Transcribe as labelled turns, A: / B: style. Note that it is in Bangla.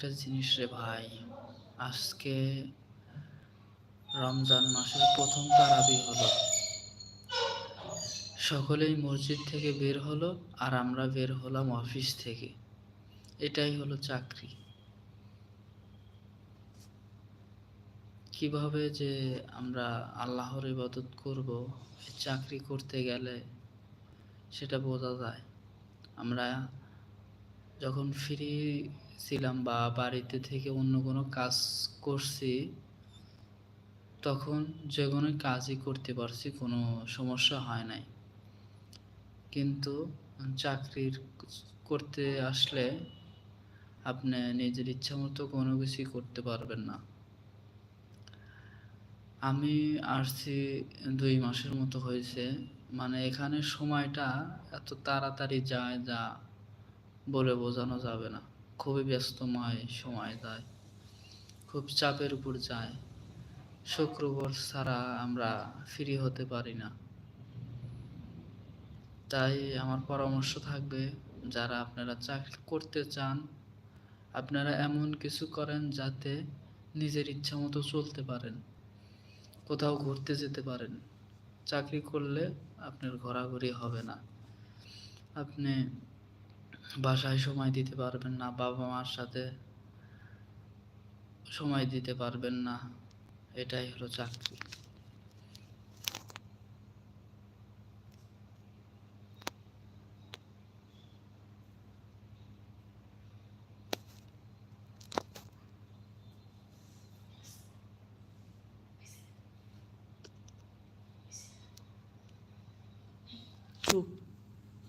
A: একটা জিনিস রে ভাই। আজকে রমজান মাসের প্রথম তারাবি হলো। সকলেই মসজিদ থেকে বের হলো আর আমরা বের হলাম অফিস থেকে। এটাই হলো চাকরি। কীভাবে যে আমরা আল্লাহর ইবাদত করব, চাকরি করতে গেলে সেটা বোঝা যায়। আমরা যখন ফ্রি ছিলাম বা বাড়িতে থেকে অন্য কোনো কাজ করছি, তখন যে কোনো কাজই করতে পারছি, কোনো সমস্যা হয় নাই। কিন্তু চাকরির করতে আসলে আপনি নিজের ইচ্ছা মতো কোনো কিছুই করতে পারবেন না। আমি আসছি দুই মাসের মতো হয়েছে মানে এখানে সময়টা এত তাড়াতাড়ি যায় যা বলে বোঝানো যাবে না। খুবই ব্যস্তময় সময় যায় খুব চাপের উপর যায়। শুক্রবার ছাড়া আমরা ফ্রি হতে পারি না। তাই আমার পরামর্শ থাকবে, যারা আপনারা চাকরি করতে চান, আপনারা এমন কিছু করেন যাতে নিজের ইচ্ছা মতো চলতে পারেন। কোথাও ঘুরতে যেতে পারেন। চাকরি করলে আপনার ঘোরাঘুরি হবে না। আপনি বাসায় সময় দিতে পারবেন না, বাবা মার সাথে সময় দিতে পারবেন না, এটাই হলো চাকরি। চুপ।